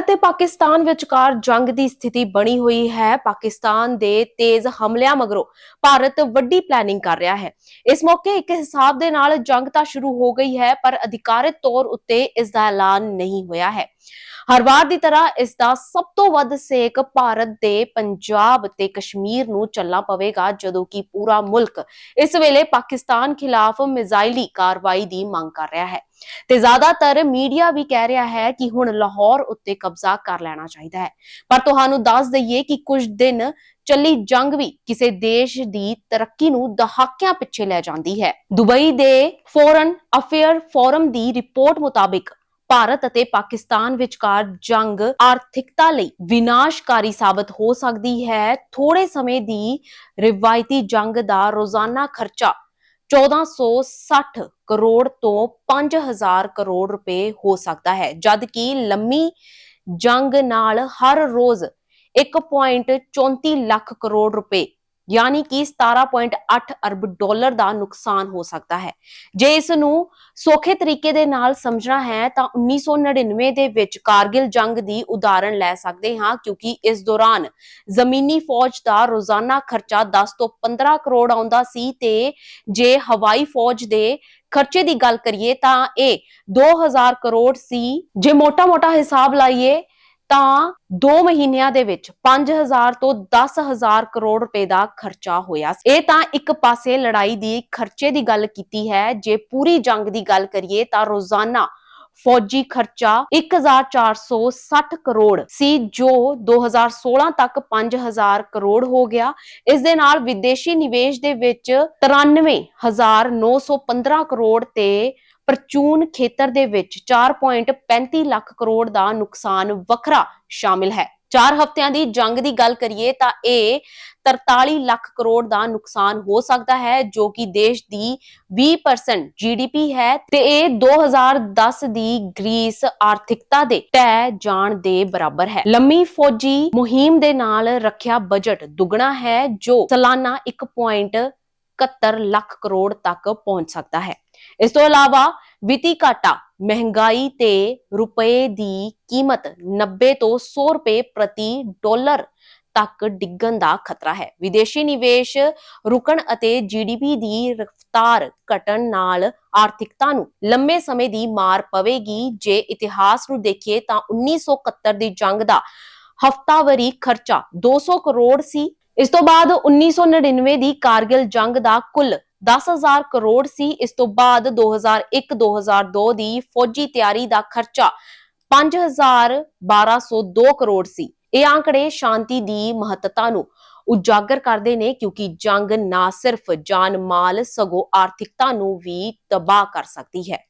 ਭਾਰਤ ਤੇ ਪਾਕਿਸਤਾਨ ਵਿਚਕਾਰ ਜੰਗ ਦੀ ਸਥਿਤੀ ਬਣੀ ਹੋਈ ਹੈ। ਪਾਕਿਸਤਾਨ ਦੇ ਤੇਜ਼ ਹਮਲਿਆਂ ਮਗਰੋਂ ਭਾਰਤ ਵੱਡੀ ਪਲੈਨਿੰਗ ਕਰ ਰਿਹਾ ਹੈ। ਇਸ ਮੌਕੇ ਇੱਕ ਹਿਸਾਬ ਦੇ ਨਾਲ ਜੰਗ ਤਾਂ ਸ਼ੁਰੂ ਹੋ ਗਈ ਹੈ, ਪਰ ਅਧਿਕਾਰਤ ਤੌਰ ਉੱਤੇ ਇਸ ਦਾ ਐਲਾਨ ਨਹੀਂ ਹੋਇਆ ਹੈ। ਹਰ ਵਾਰ ਦੀ ਤਰ੍ਹਾਂ ਇਸ ਦਾ ਸਭ ਤੋਂ ਵੱਧ ਸੇਕ ਭਾਰਤ ਦੇ ਪੰਜਾਬ ਤੇ ਕਸ਼ਮੀਰ ਨੂੰ ਚੱਲਣਾ ਪਵੇਗਾ, ਜਦੋਂ ਕਿ ਪੂਰਾ ਮੁਲਕ ਇਸ ਵੇਲੇ ਪਾਕਿਸਤਾਨ ਖਿਲਾਫ ਮਿਜ਼ਾਈਲੀ ਕਾਰਵਾਈ ਦੀ ਮੰਗ ਕਰ ਰਿਹਾ ਹੈ। ਤੇ ਜ਼ਿਆਦਾਤਰ ਮੀਡੀਆ ਵੀ ਕਹਿ ਰਿਹਾ ਹੈ ਕਿ ਹੁਣ ਲਾਹੌਰ ਉੱਤੇ ਕਬਜ਼ਾ ਕਰ ਲੈਣਾ ਚਾਹੀਦਾ ਹੈ। ਪਰ ਤੁਹਾਨੂੰ ਦੱਸ ਦਈਏ ਕਿ ਕੁਝ ਦਿਨ ਚੱਲੀ ਜੰਗ ਵੀ ਕਿਸੇ ਦੇਸ਼ ਦੀ ਤਰੱਕੀ ਨੂੰ ਦਹਾਕਿਆਂ ਪਿੱਛੇ ਲੈ ਜਾਂਦੀ ਹੈ। ਦੁਬਈ ਦੇ ਫੋਰਨ ਅਫੇਅਰ ਫੋਰਮ ਦੀ ਰਿਪੋਰਟ ਮੁਤਾਬਿਕ ਭਾਰਤ ਅਤੇ ਪਾਕਿਸਤਾਨ ਵਿਚਕਾਰ ਜੰਗ ਆਰਥਿਕਤਾ ਲਈ ਵਿਨਾਸ਼ਕਾਰੀ ਸਾਬਤ ਹੋ ਸਕਦੀ ਹੈ। ਥੋੜੇ ਸਮੇਂ ਦੀ ਰਿਵਾਇਤੀ ਜੰਗ ਦਾ ਰੋਜ਼ਾਨਾ ਖਰਚਾ 1460 ਕਰੋੜ ਤੋਂ 5000 ਕਰੋੜ ਰੁਪਏ ਹੋ ਸਕਦਾ ਹੈ, ਜਦ ਕਿ ਲੰਮੀ ਜੰਗ ਨਾਲ ਹਰ ਰੋਜ਼ 1.34 ਲੱਖ ਕਰੋੜ ਰੁਪਏ ਯਾਨੀ ਕਿ 17.8 ਅਰਬ ਡਾਲਰ ਦਾ ਨੁਕਸਾਨ ਹੋ ਸਕਦਾ ਹੈ। ਜੇ ਇਸ ਨੂੰ ਸੌਖੇ ਤਰੀਕੇ ਦੇ ਨਾਲ ਸਮਝਣਾ ਹੈ, ਤਾਂ 1999 ਦੇ ਵਿੱਚ ਕਾਰਗਿਲ ਜੰਗ ਦੀ ਉਦਾਹਰਣ ਲੈ ਸਕਦੇ ਹਾਂ, ਕਿਉਂਕਿ ਇਸ ਦੌਰਾਨ ਜ਼ਮੀਨੀ ਫੌਜ ਦਾ ਰੋਜ਼ਾਨਾ ਖਰਚਾ 10 ਤੋਂ 15 ਕਰੋੜ ਆਉਂਦਾ ਸੀ ਤੇ ਜੇ ਹਵਾਈ ਫੌਜ ਦੇ ਖਰਚੇ ਦੀ ਗੱਲ ਕਰੀਏ, ਤਾਂ ਇਹ 2000 ਕਰੋੜ ਸੀ। ਜੇ ਮੋਟਾ-ਮੋਟਾ ਹਿਸਾਬ ਲਾਈਏ ਤਾਂ 2 ਮਹੀਨਿਆਂ ਦੇ ਵਿੱਚ 5000 ਤੋਂ 10000 ਕਰੋੜ ਰੁਪਏ ਦਾ ਖਰਚਾ ਹੋਇਆ ਇਹ ਤਾਂ ਇੱਕ ਪਾਸੇ ਲੜਾਈ ਦੀ ਖਰਚੇ ਦੀ ਗੱਲ ਕੀਤੀ ਹੈ। ਜੇ ਪੂਰੀ ਜੰਗ ਦੀ ਗੱਲ ਕਰੀਏ ਤਾਂ ਰੋਜ਼ਾਨਾ ਫੌਜੀ ਖਰਚਾ 1460 ਕਰੋੜ ਸੀ, ਜੋ 2016 ਤੱਕ 5000 ਕਰੋੜ ਹੋ ਗਿਆ। ਇਸ ਦੇ ਨਾਲ ਵਿਦੇਸ਼ੀ ਨਿਵੇਸ਼ ਦੇ ਵਿੱਚ 93915 ਕਰੋੜ ਤੇ ਪ੍ਰਚੂਨ ਖੇਤਰ ਦੇ ਵਿੱਚ 4.35 ਲੱਖ ਕਰੋੜ ਦਾ ਨੁਕਸਾਨ ਵੱਖਰਾ ਸ਼ਾਮਿਲ ਹੈ। 4 ਹਫ਼ਤਿਆਂ ਦੀ ਜੰਗ ਦੀ ਗੱਲ ਕਰੀਏ ਤਾਂ ਇਹ 43 ਲੱਖ ਕਰੋੜ ਦਾ ਨੁਕਸਾਨ ਹੋ ਸਕਦਾ ਹੈ, ਜੋ ਕਿ ਦੇਸ਼ ਦੀ 20% ਜੀਡੀਪੀ ਹੈ ਤੇ ਇਹ 2010 ਦੀ ਗ੍ਰੀਸ ਆਰਥਿਕਤਾ ਦੇ ਟੈ ਜਾਣ ਦੇ ਬਰਾਬਰ ਹੈ। ਲੰਮੀ ਫੌਜੀ ਮੁਹਿੰਮ ਦੇ ਨਾਲ ਰੱਖਿਆ ਬਜਟ ਦੁੱਗਣਾ ਹੈ, ਜੋ ਸਾਲਾਨਾ 1.71 ਲੱਖ ਕਰੋੜ ਤੱਕ ਪਹੁੰਚ ਸਕਦਾ ਹੈ। ਇਸ ਤੋਂ ਇਲਾਵਾ ਵਿੱਤੀ ਘਾਟਾ ਮਹਿੰਗਾਈ ਤੇ ਰੁਪਏ ਦੀ ਕੀਮਤ 90 ਤੋਂ 100 ਰੁਪਏ ਪ੍ਰਤੀ ਡਾਲਰ ਤੱਕ ਡਿੱਗਣ ਦਾ ਖਤਰਾ ਹੈ। ਵਿਦੇਸ਼ੀ ਨਿਵੇਸ਼ ਰੁਕਣ ਅਤੇ ਜੀਡੀਪੀ ਦੀ ਰਫ਼ਤਾਰ ਘਟਣ ਨਾਲ ਆਰਥਿਕਤਾ ਨੂੰ ਲੰਮੇ ਸਮੇਂ ਦੀ ਮਾਰ ਪਵੇਗੀ। ਜੇ ਇਤਿਹਾਸ ਨੂੰ ਦੇਖੀਏ ਤਾਂ 1971 ਦੀ ਜੰਗ ਦਾ ਹਫ਼ਤਾਵਾਰੀ ਖਰਚਾ 200 ਕਰੋੜ ਸੀ। ਇਸ ਤੋਂ ਬਾਅਦ 1999 ਦੀ ਕਾਰਗਿਲ ਜੰਗ ਦਾ ਕੁੱਲ 10000 ਕਰੋੜ ਸੀ। ਇਸ ਤੋਂ ਬਾਅਦ 2001-2002 ਦੀ ਫੌਜੀ ਤਿਆਰੀ ਦਾ ਖਰਚਾ 5202 ਕਰੋੜ ਸੀ। ਇਹ ਆંકੜੇ ਸ਼ਾਂਤੀ ਦੀ ਮਹੱਤਤਾ ਨੂੰ ਉਜਾਗਰ ਕਰਦੇ ਨੇ ਕਿਉਂਕਿ ਜੰਗ ਨਾ ਸਿਰਫ ਜਾਨ ਮਾਲ ਸਗੋਂ ਆਰਥਿਕਤਾ ਨੂੰ ਵੀ ਤਬਾਹ ਕਰ ਸਕਦੀ ਹੈ।